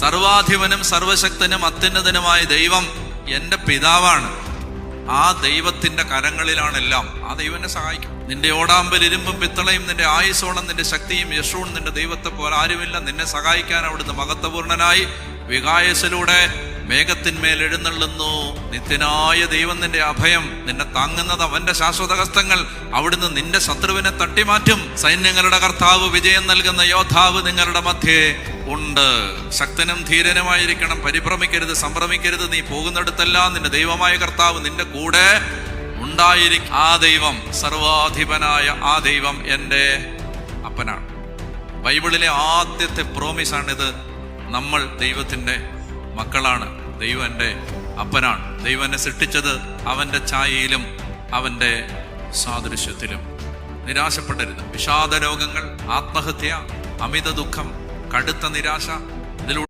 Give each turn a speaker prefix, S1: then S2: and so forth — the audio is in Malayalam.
S1: സർവാധിപനും സർവശക്തനും അത്യുന്നതനുമായ ദൈവം എന്റെ പിതാവാണ്. ആ ദൈവത്തിന്റെ കരങ്ങളിലാണെല്ലാം ആ ദൈവനെ സഹായിക്കും. നിന്റെ ഓടാമ്പൽ ഇരുമ്പും പിത്തളയും നിന്റെ ആയുസോണം നിന്റെ ശക്തിയും യശുവും നിന്റെ ദൈവത്തെ പോലെ ആരുമില്ല. നിന്നെ സഹായിക്കാൻ അവിടുന്ന് മഹത്വപൂർണനായി വികായസിലൂടെ മേഘത്തിന്മേൽ എഴുന്നള്ളുന്നു. നിത്യനായ ദൈവം നിന്റെ അഭയം നിന്നെ താങ്ങുന്നത് അവന്റെ ശാശ്വത ഹസ്തങ്ങൾ. അവിടുന്ന് നിന്റെ ശത്രുവിനെ തട്ടിമാറ്റും. സൈന്യങ്ങളുടെ കർത്താവ് വിജയം നൽകുന്ന യോദ്ധാവ് നിങ്ങളുടെ മധ്യേ. ഉണ്ട്. ശക്തനും ധീരനുമായിരിക്കണം. പരിഭ്രമിക്കരുത് സംഭ്രമിക്കരുത്. നീ പോകുന്നിടത്തെല്ലാം നിന്റെ ദൈവമായ കർത്താവ് നിന്റെ കൂടെ ഉണ്ടായിരിക്കും. ആ ദൈവം സർവാധിപനായ ആ ദൈവം എന്റെ അപ്പനാണ്. ബൈബിളിലെ ആദ്യത്തെ പ്രോമിസാണിത്. നമ്മൾ ദൈവത്തിന്റെ മക്കളാണ്. ദൈവം എന്റെ അപ്പനാണ്. ദൈവം എന്നെ സൃഷ്ടിച്ചത് അവന്റെ ഛായയിലും അവന്റെ സാദൃശ്യത്തിലും. നിരാശപ്പെടരുത്. വിഷാദ രോഗങ്ങൾ ആത്മഹത്യ അമിത ദുഃഖം കടുത്ത നിരാശ